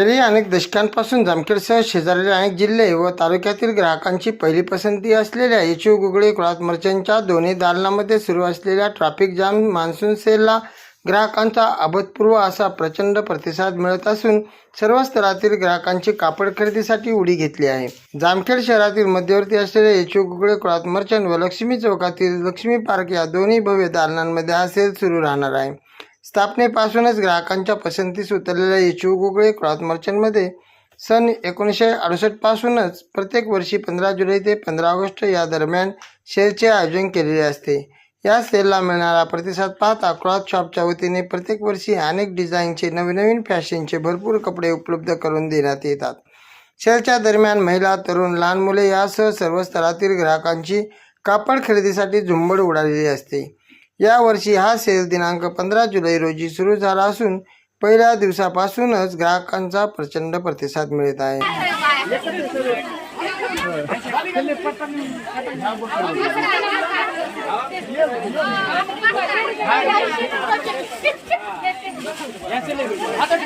गेली अनेक दशकांपासून जामखेडसह शेजारील अनेक जिल्हे व तालुक्यातील ग्राहकांची पहिली पसंती असलेल्या येचू गुगळे क्रॉस मर्चंटच्या दोन्ही दालनामध्ये सुरू असलेल्या ट्रॅफिक जाम मान्सून सेलला ग्राहकांचा अभूतपूर्व असा प्रचंड प्रतिसाद मिळत असून सर्व स्तरातील ग्राहकांची कापड खरेदीसाठी उडी घेतली आहे. जामखेड शहरातील मध्यवर्ती असलेल्या येचू गुगळे क्रॉस मर्चंट व लक्ष्मी चौकातील लक्ष्मी पार्क या दोन्ही भव्य दालनांमध्ये हा सेल सुरू राहणार आहे. स्थापनेपासूनच ग्राहकांच्या पसंतीस उतरलेल्या येचू गुगळे क्लॉथ मर्चंटमध्ये सन एकोणीसशे अडुसष्टपासूनच प्रत्येक वर्षी पंधरा जुलै ते पंधरा ऑगस्ट या दरम्यान सेलचे आयोजन केलेले असते. या सेलला मिळणारा प्रतिसाद पाहता क्रॉथ शॉपच्या वतीने प्रत्येक वर्षी अनेक डिझाईनचे नवनवीन फॅशनचे भरपूर कपडे उपलब्ध करून देण्यात येतात. सेलच्या दरम्यान महिला तरुण लहान मुले यासह सर्व स्तरातील ग्राहकांची कापड खरेदीसाठी झुंबड उडालेली असते. यावर्षी हा सेल दिनांक पंधरा जुलै रोजी सुरू झाला असून पहिल्या दिवसापासूनच ग्राहकांचा प्रचंड प्रतिसाद मिळत आहे. हातात